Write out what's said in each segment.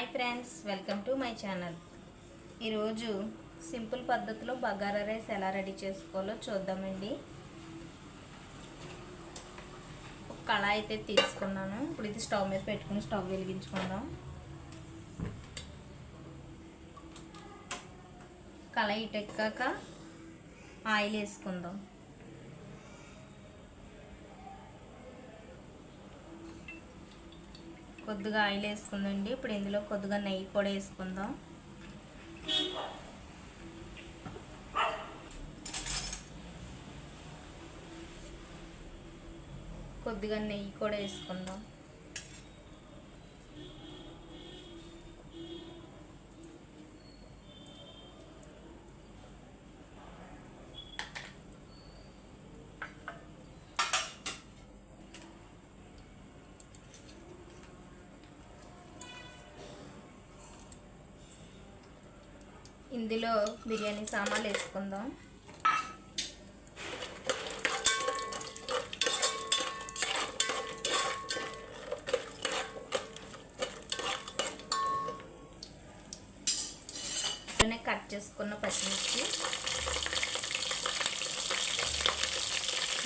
Hi friends welcome to my channel. ఈరోజు simple పద్ధతిలో bagara rice ఎలా రెడీ చేసుకోవాలో చూద్దామండి. ఒక కళాయి అయితే తీసుకున్నాను. ఇప్పుడు ఇది స్టవ్ మీద పెట్టుకుని స్టవ్ వెలిగించుకుందాం. కళాయి ఇటెక్కాక ఆయిల్ వేసుకుందాం. కొద్దిగా ఆయిల్ వేసుకుందండి. ఇప్పుడు ఇందులో కొద్దిగా నెయ్యి కూడా వేసుకుందాం. కొద్దిగా నెయ్యి కూడా వేసుకుందాం. ఇందులో బిర్యానీ సామాన్లు వేసుకుందాం. కట్ చేసుకున్న పచ్చిమిర్చి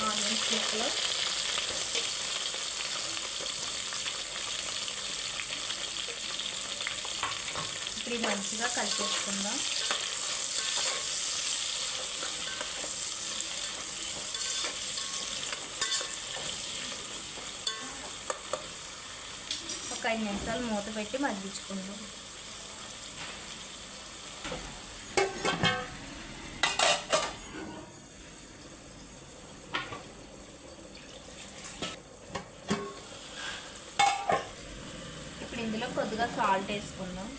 ఆనియన్స్ ముక్కలు ఇప్పుడు ఇది మంచిగా కలిపేసుకుందాం. ఒక ఐదు నిమిషాలు మూత పెట్టి మగ్గించుకుందాం. ఇప్పుడు ఇందులో కొద్దిగా సాల్ట్ వేసుకుందాం.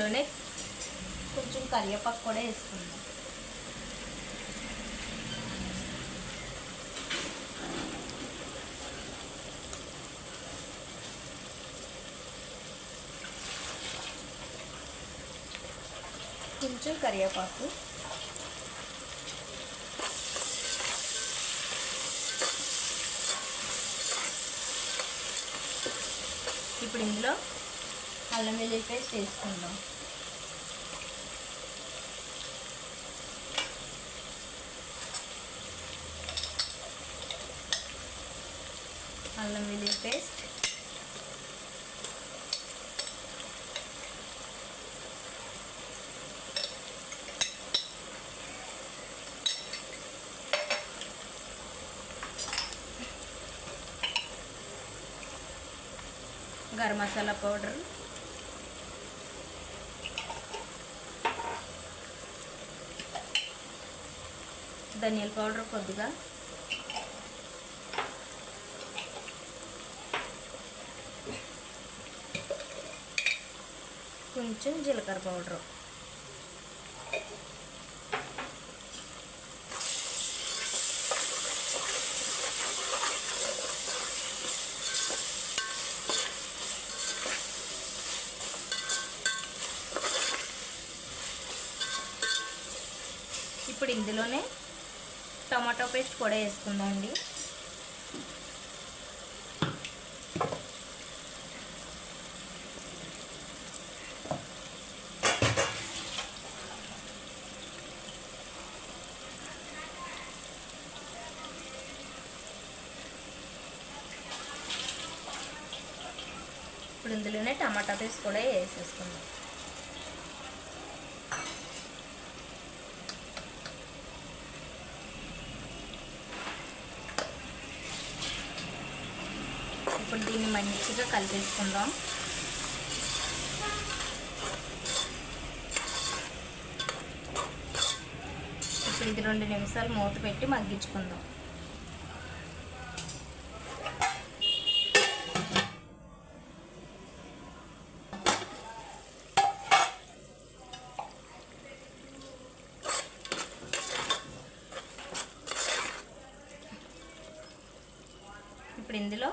అందులోనే కొంచెం కరివేపాకు కూడా వేసుకుందాం. కొంచెం కరివేపాకు. ఇప్పుడు ఇందులో అల్లం వెల్లుల్లి పేస్ట్ వేసుకుందాం. అల్లం వెల్లుల్లి పేస్ట్. గరం మసాలా పౌడర్. ధనియాల పౌడర్ కొద్దిగా. కొంచెం జీలకర్ర పౌడరు. ఇప్పుడు ఇందులోనే టమాటో పేస్ట్ కూడా వేసుకుందామండి. ఇప్పుడు ఇందులోనే టమాటా పేస్ట్ కూడా వేసేసుకుందాం ఇప్పుడు దీన్ని మంచిగా కలిపేసుకుందాం. ఇప్పుడు ఇది రెండు నిమిషాలు మూత పెట్టి మగ్గించుకుందాం. ఇప్పుడు ఇందులో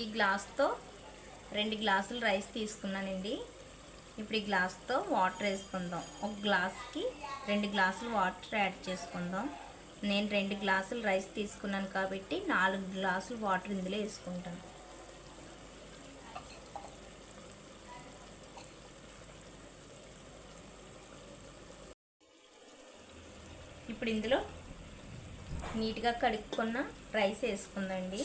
ఈ గ్లాస్తో రెండు గ్లాసులు రైస్ తీసుకున్నానండి. ఇప్పుడు ఈ గ్లాస్తో వాటర్ వేసుకుందాం. ఒక గ్లాస్కి రెండు గ్లాసులు వాటర్ యాడ్ చేసుకుందాం. నేను రెండు గ్లాసులు రైస్ తీసుకున్నాను కాబట్టి నాలుగు గ్లాసులు వాటర్ ఇందులో వేసుకుంటాను. ఇప్పుడు ఇందులో నీట్గా కడుక్కున్న రైస్ వేసుకుందండి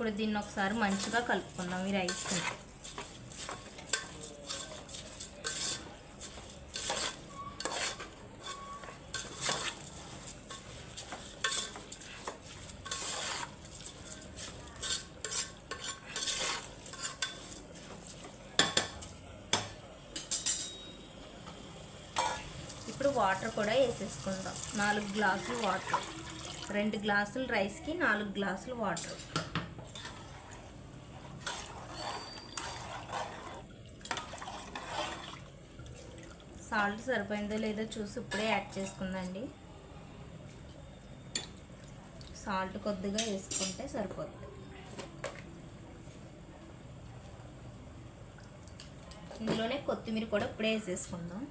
ఇప్పుడు దీన్ని ఒకసారి మంచిగా కలుపుకుందాం ఈ రైస్ని ఇప్పుడు వాటర్ కూడా వేసేసుకుందాం. నాలుగు గ్లాసులు వాటర్. రెండు గ్లాసులు రైస్కి నాలుగు గ్లాసులు వాటర్. సాల్ట్ సరిపోయిందో లేదో చూసి ఇప్పుడే యాడ్ చేసుకుందండి. సాల్ట్ కొద్దిగా వేసుకుంటే సరిపోతుంది ఇందులోనే కొత్తిమీర కూడా ఇప్పుడే వేసేసుకుందాం.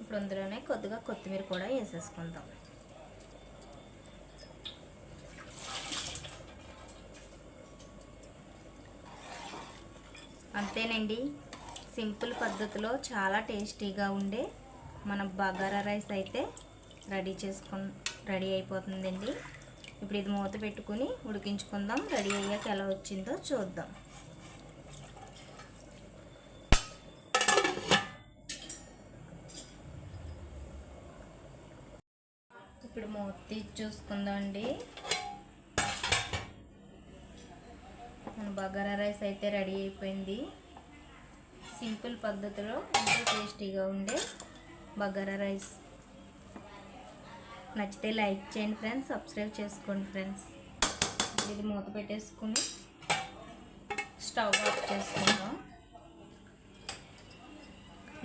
ఇప్పుడు అందులోనే కొద్దిగా కొత్తిమీర కూడా వేసేసుకుందాం. అంతేనండి. సింపుల్ పద్ధతిలో చాలా టేస్టీగా ఉండే మన బగారా రైస్ అయితే రెడీ చేసుకు రెడీ అయిపోతుందండి. ఇప్పుడు ఇది మూత పెట్టుకుని ఉడికించుకుందాం. రెడీ అయ్యాక ఎలా వచ్చిందో చూద్దాం. ఇప్పుడు మూత తీసి చూసుకుందాం అండి. మన బగారా రైస్ అయితే రెడీ అయిపోయింది. సింపుల్ పద్ధతిలో ఎంతో టేస్టీగా ఉండే బగారా రైస్. నచ్చితే లైక్ చేయండి ఫ్రెండ్స్ సబ్స్క్రైబ్ చేసుకోండి ఫ్రెండ్స్. ఇది మూత పెట్టేసుకుని స్టవ్ ఆఫ్ చేసుకుందాం.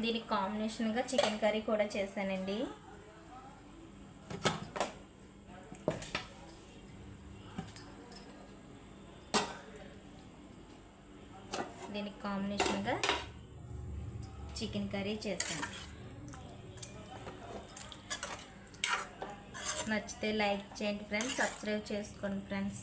దీనికి కాంబినేషన్గా చికెన్ కర్రీ కూడా చేశానండి దీనికి కాంబినేషన్గా చికెన్ కర్రీ చేశాను నచ్చితే లైక్ చేయండి ఫ్రెండ్స్ సబ్స్క్రైబ్ చేసుకోండి ఫ్రెండ్స్.